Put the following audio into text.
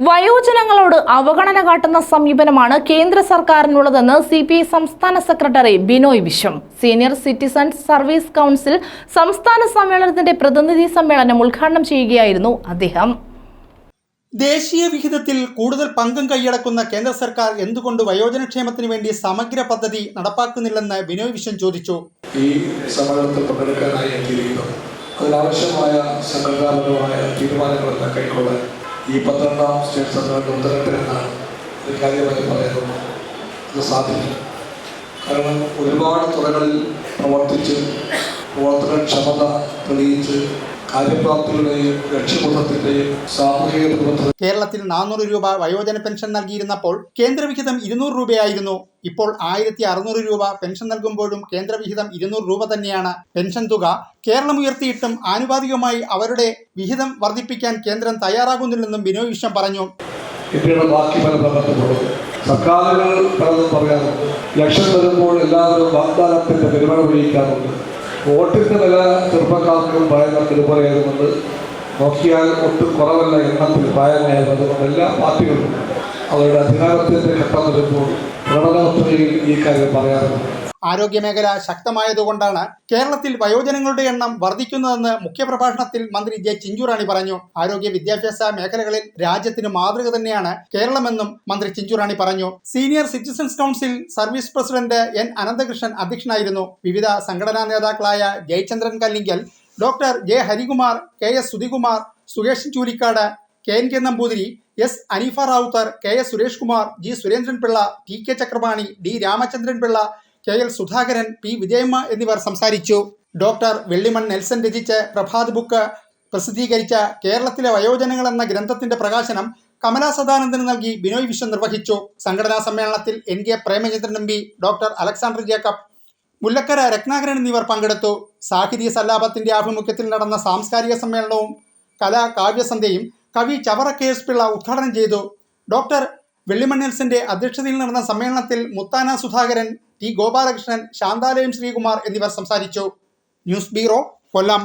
വയോജനങ്ങളോട് അവഗണന കാട്ടുന്ന സമീപനമാണ് കേന്ദ്ര സർക്കാരിനുള്ളതെന്ന് സി പി ഐ സംസ്ഥാന secretary Binoy Viswam. Senior citizen service council സംസ്ഥാന സമ്മേളനത്തിന്റെ പ്രതിനിധി സമ്മേളനം ഉദ്ഘാടനം ചെയ്യുകയായിരുന്നു അദ്ദേഹം. ദേശീയ വിഹിതത്തിൽ കൂടുതൽ പങ്കും കൈയടക്കുന്ന കേന്ദ്ര സർക്കാർ എന്തുകൊണ്ട് വയോജനക്ഷേമത്തിന് വേണ്ടി സമഗ്ര പദ്ധതി നടപ്പാക്കുന്നില്ലെന്ന് ബിനോയ് വിശ്വം ചോദിച്ചു. ഈ സമ്മേളനത്തിൽ പങ്കെടുക്കാനായി എത്തിയിരിക്കുന്നത് അതിനാവശ്യമായ സംഘടനാപരമായ തീരുമാനങ്ങളെല്ലാം കൈക്കൊള്ളാൻ ഈ പന്ത്രണ്ടാം സ്റ്റേറ്റ് സമ്മേളനം ഉത്തരത്തിലെന്നാണ് ഒരു കാര്യമായി പറയുന്നത് അത് സാധിക്കും. കാരണം ഒരുപാട് തുറകളിൽ പ്രവർത്തിച്ച് പ്രവർത്തനക്ഷമത തെളിയിച്ച് കാര്യപ്രാപ്തിയുടെയും സാമൂഹിക കേരളത്തിൽ നാനൂറ് രൂപ വയോജന പെൻഷൻ നൽകിയിരുന്നപ്പോൾ കേന്ദ്രവിഹിതം ഇരുന്നൂറ് രൂപയായിരുന്നു. ഇപ്പോൾ ആയിരത്തി അറുന്നൂറ് രൂപ പെൻഷൻ നൽകുമ്പോഴും കേന്ദ്രവിഹിതം ഇരുന്നൂറ് രൂപ തന്നെയാണ്. പെൻഷൻ തുക കേരളം ഉയർത്തിയിട്ടും ആനുപാതികമായി അവരുടെ വിഹിതം വർദ്ധിപ്പിക്കാൻ കേന്ദ്രം തയ്യാറാകുന്നില്ലെന്നും ബിനോയ് വിശ്വം പറഞ്ഞു. ഇന്ത്യയുടെ ബാക്കി പല ഭാഗത്തുമുള്ളത് സർക്കാരുകൾ പലതും പറയാറുണ്ട്. ലക്ഷം വരുമ്പോൾ എല്ലാവരും വാഗ്ദാനത്തിന്റെ പെരുമഴ പെയ്യിക്കാറുണ്ട് വോട്ടിന്റെ വില ചെറുപ്പക്കാർക്കും പറയുന്ന ഇതുപോലെയാകുന്നുണ്ട് നോക്കിയാൽ ഒട്ടും കുറവല്ല എണ്ണത്തിൽ പ്രായമായത് എല്ലാ പാർട്ടികളും അവരുടെ അധികാരത്തിന്റെ ഘട്ടം വരുമ്പോൾ ഈ കാര്യം പറയാറുണ്ട്. ആരോഗ്യമേഖല ശക്തമായതുകൊണ്ടാണ് കേരളത്തിൽ വയോജനങ്ങളുടെ എണ്ണം വർദ്ധിക്കുന്നതെന്ന് മുഖ്യപ്രഭാഷണത്തിൽ മന്ത്രി ജെ ചിഞ്ചുറാണി പറഞ്ഞു. ആരോഗ്യ വിദ്യാഭ്യാസ മേഖലകളിൽ രാജ്യത്തിന് മാതൃക തന്നെയാണ് കേരളമെന്നും മന്ത്രി ചിഞ്ചുറാണി പറഞ്ഞു. Senior citizens council service president N Ananthakrishnan അധ്യക്ഷനായിരുന്നു. വിവിധ സംഘടനാ നേതാക്കളായ Jayachandran Kallingal doctor J Harikumar K S Sudhikumar Sukesh Choolikkad K N K Namboothiri S Aneefa Rowther K S Suresh Kumar G Surendran Pillai T K Chakrapani D Ramachandran Pillai K L Sudhakaran P Vijayamma എന്നിവർ സംസാരിച്ചു. Doctor Vellimon Nelson രചിച്ച Prabhat book പ്രസിദ്ധീകരിച്ച കേരളത്തിലെ വയോജനങ്ങൾ എന്ന ഗ്രന്ഥത്തിന്റെ പ്രകാശനം കമലാ സദാനന്ദന് നൽകി ബിനോയ് വിശ്വം നിർവഹിച്ചു. സംഘടനാ സമ്മേളനത്തിൽ N K Premachandran M P doctor Alexander Jacob Mullakkara Rathnakaran എന്നിവർ പങ്കെടുത്തു. സാഹിത്യ സല്ലാപത്തിന്റെ ആഭിമുഖ്യത്തിൽ നടന്ന സാംസ്കാരിക സമ്മേളനവും കലാ കാവ്യസന്ധ്യയും കവി ചവറ കെ എസ് പിള്ള ഉദ്ഘാടനം ചെയ്തു. ഡോക്ടർ വെള്ളിമണ്ണൽസിന്റെ അധ്യക്ഷതയിൽ നടന്ന സമ്മേളനത്തിൽ മുത്താന സുധാകരൻ ടി ഗോപാലകൃഷ്ണൻ ശാന്താലയം ശ്രീകുമാർ എന്നിവർ സംസാരിച്ചു. News bureau Kollam.